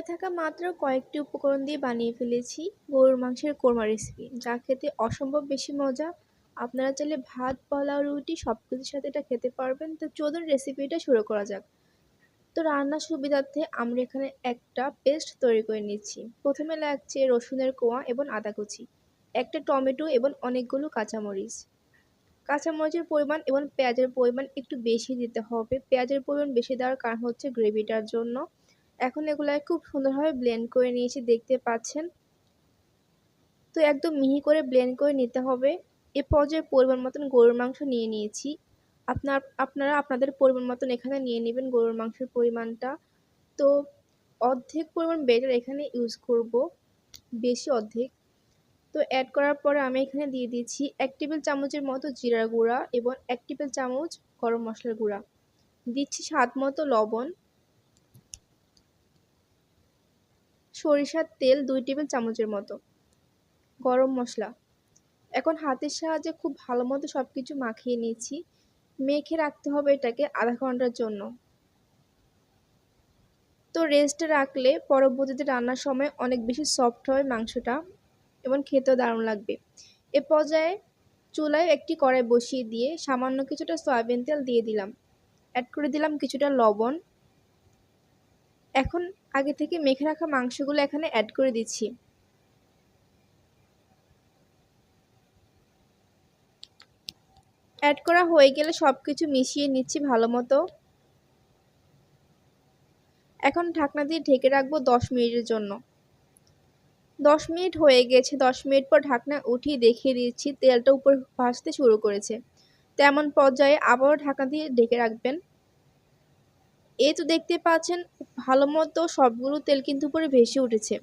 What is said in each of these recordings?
ঘরে থাকা মাত্র কয়েকটি উপকরণ দিয়ে বানিয়ে ফেলেছি গরুর মাংসের কোরমা রেসিপি যা খেতে অসম্ভব বেশি মজা। আপনারা চাইলে ভাত, পোলাও রুটি সব কিছুর সাথে এটা খেতে পারবেন। তো চলুন রেসিপিটা শুরু করা যাক। তো রান্নার সুবিধার্থে আমরা এখানে একটা পেস্ট তৈরি করে নিচ্ছি। প্রথমে লাগছে রসুনের কোয়া এবং আদা কুচি, একটা টমেটো এবং অনেকগুলো কাঁচামরিচ। কাঁচামরিচের পরিমাণ এবং পেঁয়াজের পরিমাণ একটু বেশি দিতে হবে। পেঁয়াজের পরিমাণ বেশি দেওয়ার কারণ হচ্ছে গ্রেভিটার জন্য। এখন এগুলো খুব সুন্দরভাবে ব্লেন্ড করে নিয়েছি, দেখতে পাচ্ছেন। তো একদম মিহি করে ব্লেন্ড করে নিতে হবে। এ পর্যায়ে পরিমাণ মতন গরুর মাংস নিয়ে নিয়েছি। আপনার, আপনারা আপনাদের পরিমাণ মতন এখানে নিয়ে নেবেন গরুর মাংসের পরিমাণটা। তো অর্ধেক পরিমাণ বেটার এখানে ইউজ করব, বেশি অর্ধেক। তো অ্যাড করার পরে আমি এখানে দিয়ে দিয়েছি এক টেবিল চামচের মতো জিরার গুঁড়া এবং এক টেবিল চামচ গরম মশলার গুঁড়া। দিচ্ছি স্বাদ মতো লবণ। সরিষার তেল দুই টেবিল চামচের মতো। গরম মশলা। এখন হাতের সাহায্যে খুব ভালো মতো সব কিছু মাখিয়ে নিয়েছি। মেখে রাখতে হবে এটাকে আধা ঘণ্টার জন্য। তো রেস্টে রাখলে পরবর্তীতে রান্নার সময় অনেক বেশি সফট হয় মাংসটা এবং খেতেও দারুণ লাগবে। এ পর্যায়ে চুলায় একটি কড়াই বসিয়ে দিয়ে সামান্য কিছুটা সয়াবিন তেল দিয়ে দিলাম। অ্যাড করে দিলাম কিছুটা লবণ। এখন আগে থেকে মেখে রাখা মাংসগুলো এখানে অ্যাড করে দিচ্ছি। অ্যাড করা হয়ে গেলে সব কিছু মিশিয়ে নিচ্ছি ভালো মতো। এখন ঢাকনা দিয়ে ঢেকে রাখব দশ মিনিটের জন্য। দশ মিনিট হয়ে গেছে, দশ মিনিট পর ঢাকনা উঠিয়ে দেখিয়ে দিচ্ছি তেলটা উপর ভাসতে শুরু করেছে। তেমন পর্যায়ে আবারও ঢাকনা দিয়ে ঢেকে রাখবেন। এই তো দেখতে পাচ্ছেন, ভালো মতো সবগুলো তেল কিন্তু উপরে ভেসে উঠেছে।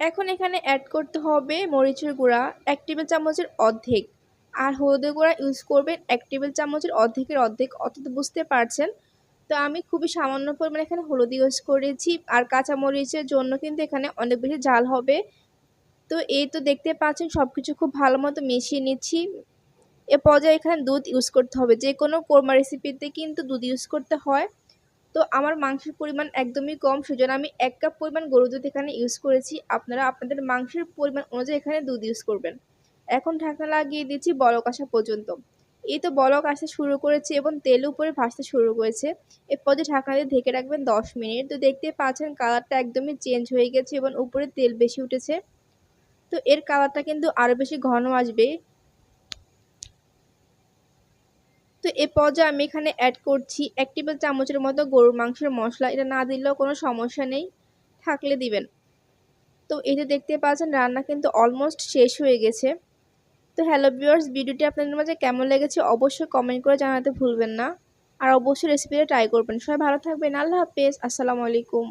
এখন এখানে অ্যাড করতে হবে মরিচের গুঁড়া, এক টেবিল চামচের অর্ধেক। আর হলুদের গুঁড়া ইউজ করবেন এক টেবিল চামচের অর্ধেকের অর্ধেক অত বুঝতে পারছেন? তো আমি খুবই সামান্য পরিমাণে এখানে হলুদ ইউজ করেছি, আর কাঁচামরিচের জন্য কিন্তু এখানে অনেক বেশি জাল হবে। তো এই তো দেখতে পাচ্ছেন সব কিছু খুব ভালো মতো মিশিয়ে নিচ্ছি। এ পর্যায়ে এখানে দুধ ইউজ করতে হবে যে কোনো কোরমা রেসিপিতে কিন্তু দুধ ইউজ করতে হয়। তো আমার মাংসের পরিমাণ একদমই কম। সেজন্য আমি এক কাপ পরিমাণ গরু দুধ এখানে ইউজ করেছি। আপনারা আপনাদের মাংসের পরিমাণ অনুযায়ী এখানে দুধ ইউজ করবেন। এখন ঢাকনা লাগিয়ে দিচ্ছি বলক আসা পর্যন্ত। এই তো বলক আসতে শুরু করেছে এবং তেল উপরে ভাসতে শুরু করেছে। এর পর্যায়ে ঢাকনা দিয়ে ঢেকে রাখবেন দশ মিনিট। তো দেখতে পাচ্ছেন কালারটা একদমই চেঞ্জ হয়ে গেছে এবং উপরে তেল বেশি উঠেছে। তো এর কালারটা কিন্তু আরও বেশি ঘন আসবে। তো এ পর্যায়ে আমি এখানে অ্যাড করছি এক টেবিল চামচের মতো গরুর মাংসের মশলা। এটা না দিলেও কোনো সমস্যা নেই, থাকলে দিবেন। তো যে দেখতে পাচ্ছেন, রান্না কিন্তু অলমোস্ট শেষ হয়ে গেছে। তো হ্যালো ভিউয়ার্স ভিডিওটি আপনাদের মাঝে কেমন লেগেছে অবশ্যই কমেন্ট করে জানাতে ভুলবেন না। আর অবশ্যই রেসিপিটা ট্রাই করবেন। সবাই ভালো থাকবেন, আল্লাহ হাফেজ, আসসালামু আলাইকুম।